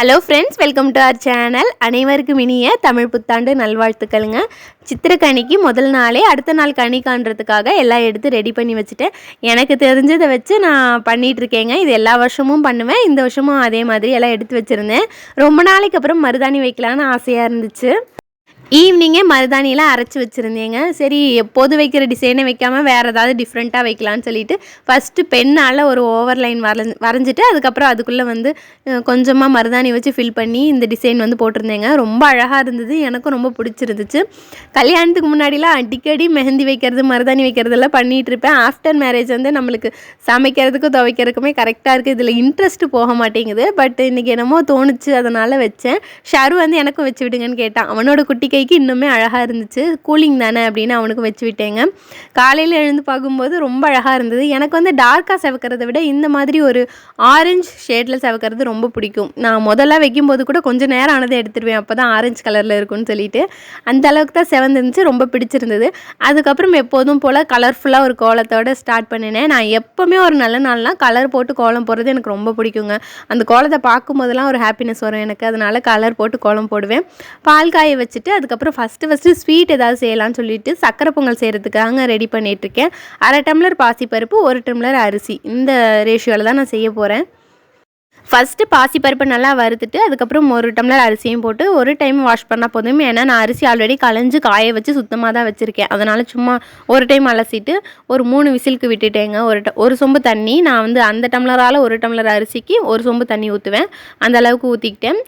Hello friends welcome to our channel அனைவருக்கும் இனிய தமிழ் புத்தாண்டு நல்வாழ்த்துக்களுங்க. சித்திரக்கனிக்கு முதல் நாளே அடுத்த நாள் கனி காண்றதுக்காக எல்லாம் எடுத்து ரெடி பண்ணி வச்சுட்டேன். எனக்கு தெரிஞ்சதை வச்சு நான் பண்ணிகிட்ருக்கேங்க இது எல்லா வருஷமும் பண்ணுவேன். இந்த வருஷமும் அதே மாதிரி எல்லாம் எடுத்து வச்சுருந்தேன். ரொம்ப நாளைக்கு அப்புறம் மருதாணி வைக்கலான்னு ஆசையாக இருந்துச்சு. ஈவினிங்கே மருதாணியெலாம் அரைச்சி வச்சுருந்தேங்க. சரி எப்போது வைக்கிற டிசைனே வைக்காமல் வேறு ஏதாவது டிஃப்ரெண்ட்டாக வைக்கலான்னு சொல்லிட்டு ஃபஸ்ட்டு பெண்ணால் ஒரு ஓவர் லைன் வரைஞ்சி வரைஞ்சிட்டு அதுக்கப்புறம் அதுக்குள்ளே வந்து கொஞ்சமாக மருதாணி வச்சு ஃபில் பண்ணி இந்த டிசைன் வந்து போட்டிருந்தேங்க. ரொம்ப அழகாக இருந்தது. எனக்கும் ரொம்ப பிடிச்சிருந்துச்சு. கல்யாணத்துக்கு முன்னாடிலாம் அடிக்கடி மெஹந்தி வைக்கிறது மருதாணி வைக்கிறதெல்லாம் பண்ணிகிட்டு இருப்பேன். ஆஃப்டர் மேரேஜ் வந்து நம்மளுக்கு சமைக்கிறதுக்கும் துவைக்கிறதுக்குமே கரெக்டாக இருக்குது இதில் இன்ட்ரெஸ்ட்டு போக மாட்டேங்குது. பட் இன்றைக்கி என்னமோ தோணுச்சு அதனால் வச்சேன். ஷரு வந்து எனக்கும் வச்சு விடுங்கன்னு கேட்டான். அவனோட குட்டிக்கு கைக்கு இன்னுமே அழகாக இருந்துச்சு. கூலிங் தானே அப்படின்னு அவனுக்கு வச்சு விட்டேங்க. காலையில் எழுந்து பார்க்கும்போது ரொம்ப அழகாக இருந்தது. எனக்கு வந்து டார்க்காக செவக்கிறத விட இந்த மாதிரி ஒரு ஆரஞ்சு ஷேடில் செவக்கிறது ரொம்ப பிடிக்கும். நான் முதல்ல வைக்கும்போது கூட கொஞ்சம் நேரம் ஆனதை எடுத்துருவேன். அப்போ தான் ஆரஞ்சு கலரில் இருக்கும்னு சொல்லிட்டு. அந்த அளவுக்கு தான் செவந்துருந்துச்சு. ரொம்ப பிடிச்சிருந்தது. அதுக்கப்புறம் எப்போதும் போல் கலர்ஃபுல்லாக ஒரு கோலத்தோடு ஸ்டார்ட் பண்ணினேன். நான் எப்போவுமே ஒரு நல்ல நாள்லாம் கலர் போட்டு கோலம் போடுறது எனக்கு ரொம்ப பிடிக்குங்க. அந்த கோலத்தை பார்க்கும்போதெல்லாம் ஒரு ஹாப்பினஸ் வரும் எனக்கு. அதனால் கலர் போட்டு கோலம் போடுவேன். பால் காய வச்சுட்டு அதுக்கு அதுக்கப்புறம் ஃபஸ்ட்டு ஃபஸ்ட்டு ஸ்வீட் ஏதாவது செய்யலாம்னு சொல்லிட்டு சக்கரை பொங்கல் செய்கிறதுக்காக ரெடி பண்ணிகிட்ருக்கேன் அரை டம்ளர் பாசிப்பருப்பு ஒரு டம்ளர் அரிசி. இந்த ரேஷியோவில் தான் நான் செய்ய போகிறேன் ஃபஸ்ட்டு பாசிப்பருப்பு நல்லா வறுத்துட்டு அதுக்கப்புறம் ஒரு டம்ளர் அரிசியும் போட்டு ஒரு டைம் வாஷ் பண்ணால் போதும். ஏன்னா நான் அரிசி ஆல்ரெடி களைஞ்சு காய வச்சு சுத்தமாக தான் வச்சுருக்கேன். அதனால் சும்மா ஒரு டைம் அலசிட்டு ஒரு மூணு விசிலுக்கு விட்டுட்டேங்க. ஒரு ஒரு சொம்பு தண்ணி நான் வந்து அந்த டம்ளரால் ஒரு டம்ளர் அரிசிக்கு ஒரு சொம்பு தண்ணி ஊற்றுவேன் அந்த அளவுக்கு ஊற்றிக்கிட்டேன்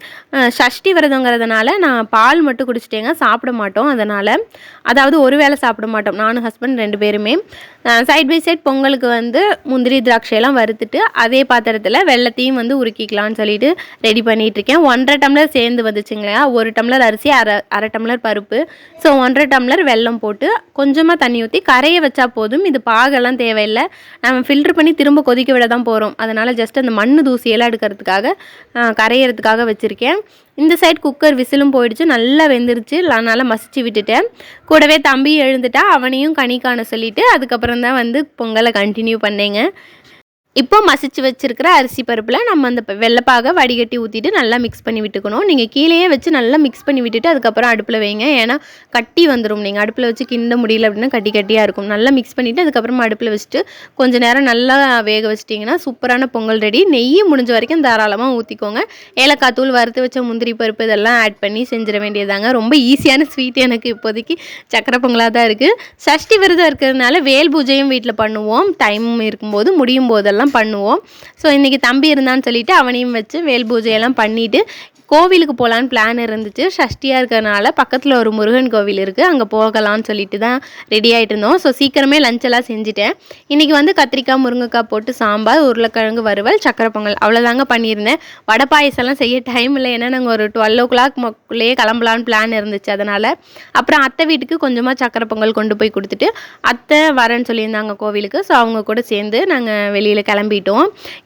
சஷ்டி விரதங்கிறதுனால நான் பால் மட்டும் குடிச்சிட்டேங்க. சாப்பிட மாட்டோம். அதனால் அதாவது ஒரு வேளை சாப்பிட மாட்டோம். நானும் ஹஸ்பண்ட் ரெண்டு பேருமே. சைட் பை சைட் பொங்கலுக்கு வந்து முந்திரி திராட்சையெல்லாம் வறுத்துட்டு அதே பாத்திரத்தில் வெள்ளத்தையும் வந்து உருக்கிக்கலாம்னு சொல்லிட்டு ரெடி பண்ணிகிட்ருக்கேன் ஒன்றரை டம்ளர் சேர்ந்து வந்துச்சுங்களா? ஒரு டம்ளர் அரிசி அரை அரை டம்ளர் பருப்பு. ஸோ ஒன்றரை டம்ளர் வெல்லம் போட்டு கொஞ்சமாக தண்ணி ஊற்றி கரையை வச்சா போதும். இது பாகெல்லாம் தேவையில்லை. நம்ம ஃபில்ட்ரு பண்ணி திரும்ப கொதிக்க விட தான் போகிறோம் அதனால் ஜஸ்ட் அந்த மண் தூசியெல்லாம் எடுக்கிறதுக்காக கரையிறதுக்காக வச்சுருக்கேன். இந்த சைட் குக்கர் விசிலும் போயிடுச்சு. நல்லா வெந்துருச்சு. அதனால் மசிச்சு விட்டுட்டேன். கூடவே தம்பி எழுந்துட்டா அவனையும் கனி காண சொல்லிவிட்டு அதுக்கப்புறம் தான் வந்து பொங்கலை கண்டினியூ பண்ணேங்க. இப்போ மசிச்சு வச்சுருக்கிற அரிசி பருப்பில் நம்ம அந்த வெள்ளைப்பாக வடிகட்டி ஊற்றிட்டு நல்லா மிக்ஸ் பண்ணி விட்டுக்கணும். நீங்கள் கீழேயே வச்சு நல்லா மிக்ஸ் பண்ணி விட்டுட்டு அதுக்கப்புறம் அடுப்பில் வைங்க. ஏன்னா கட்டி வந்துடும் நீங்கள் அடுப்பில் வச்சு கிண்ட முடியல அப்படின்னா கட்டி கட்டியாக இருக்கும். நல்லா மிக்ஸ் பண்ணிவிட்டு அதுக்கப்புறமா அடுப்பில் வச்சுட்டு கொஞ்சம் நேரம் நல்லா வேக வச்சிட்டிங்கன்னா சூப்பரான பொங்கல் ரெடி. நெய் முடிஞ்ச வரைக்கும் தாராளமாக ஊற்றிக்கோங்க ஏலக்காய் தூள் வறுத்து வச்ச முந்திரி பருப்பு இதெல்லாம் ஆட் பண்ணி செஞ்சிட வேண்டியதாங்க ரொம்ப ஈஸியான ஸ்வீட் எனக்கு இப்போதைக்கு. சக்கரை பொங்கலாக தான் இருக்குது சஷ்டி விரதம் இருக்கிறதுனால வேல் பூஜையும் வீட்டில் பண்ணுவோம். டைம் இருக்கும்போது முடியும் போதெல்லாம் பண்ணுவோம். ஸோ இன்றைக்கி தம்பி இருந்தான்னு சொல்லிவிட்டு அவனையும் வச்சு வேல் பூஜையெல்லாம் பண்ணிவிட்டு கோவிலுக்கு போகலான்னு பிளான் இருந்துச்சு. ஷஷ்டியாக இருக்கிறனால பக்கத்தில் ஒரு முருகன் கோவில் இருக்குது அங்கே போகலான்னு சொல்லிட்டு தான் ரெடி ஆகிட்டு இருந்தோம். ஸோ சீக்கிரமே லஞ்செல்லாம் செஞ்சுட்டேன். இன்றைக்கி வந்து கத்திரிக்காய் முருங்கைக்காய் போட்டு சாம்பார் உருளைக்கிழங்கு வறுவல் சக்கரை பொங்கல். அவ்வளோதாங்க பண்ணியிருந்தேன். வடை பாயசம்லாம் செய்ய டைம் இல்லை. ஏன்னா நாங்கள் ஒரு டுவெல் ஓ கிளாக் மக்குள்ளேயே கிளம்பலான்னு பிளான் இருந்துச்சு அதனால். அப்புறம் அத்தை வீட்டுக்கு கொஞ்சமாக சக்கரை பொங்கல் கொண்டு போய் கொடுத்துட்டு அத்தை வரேன்னு சொல்லியிருந்தாங்க கோவிலுக்கு. ஸோ அவங்க கூட சேர்ந்து நாங்கள் வெளியில் கிளம்பிட்டோம்.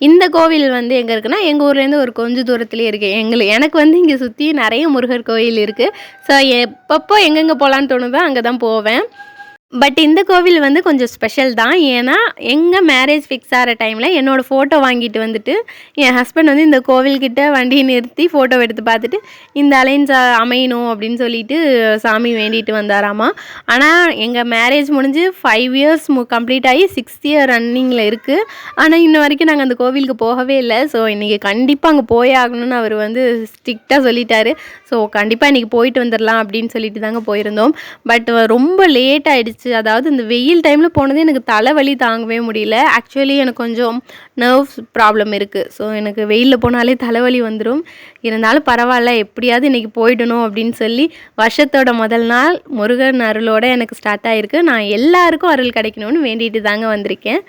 இந்த கோவில் வந்து எங்கே இருக்குன்னா எங்கள் ஊர்லேருந்து ஒரு கொஞ்சம் தூரத்துலேயே இருக்குது எங்களுக்கு எனக்கு எனக்கு வந்து இங்கே சுற்றி நிறைய முருகர் கோயில் இருக்குது ஸோ எப்பப்போ எங்கெங்கே போகலான்னு தோணுதோ அங்கே தான் போவேன். பட் இந்த கோவில் வந்து கொஞ்சம் ஸ்பெஷல் தான். ஏன்னா எங்கள் மேரேஜ் ஃபிக்ஸ் ஆகிற டைமில் என்னோடய ஃபோட்டோ வாங்கிட்டு வந்துட்டு என் ஹஸ்பண்ட் வந்து இந்த கோவில்கிட்ட வண்டியை நிறுத்தி ஃபோட்டோ எடுத்து பார்த்துட்டு இந்த அலைன்ஸ் அமையணும் அப்படின்னு சொல்லிட்டு சாமி வேண்டிட்டு வந்தாராமா. ஆனால் எங்கள் மேரேஜ் முடிஞ்சு ஃபைவ் இயர்ஸ் மு கம்ப்ளீட் ஆகி சிக்ஸ்த் இயர் ரன்னிங்கில் இருக்குது ஆனால் இன்ன வரைக்கும் நாங்கள் அந்த கோவிலுக்கு போகவே இல்லை. ஸோ இன்றைக்கி கண்டிப்பாக அங்கே போயே ஆகணும்னு அவர் வந்து ஸ்ட்ரிக்டாக சொல்லிட்டாரு. ஸோ கண்டிப்பாக இன்றைக்கி போயிட்டு வந்துடலாம் அப்படின்னு சொல்லிட்டு தாங்க போயிருந்தோம். பட் ரொம்ப லேட் ஆகிடுச்சு ஆயிடுச்சு அதாவது இந்த வெயில் டைமில் போனது எனக்கு தலைவலி தாங்கவே முடியல. ஆக்சுவலி எனக்கு கொஞ்சம் நர்வ்ஸ் ப்ராப்ளம் இருக்குது ஸோ எனக்கு வெயிலில் போனாலே தலைவலி வந்துடும் இருந்தாலும் பரவாயில்ல எப்படியாவது இன்றைக்கி போயிடணும் அப்படின்னு சொல்லி வருஷத்தோட முதல் நாள் முருகன் அருளோடு எனக்கு ஸ்டார்ட் ஆகிருக்கு நான் எல்லாருக்கும் அருள் கிடைக்கணும்னு வேண்டிட்டு தாங்க வந்திருக்கேன்.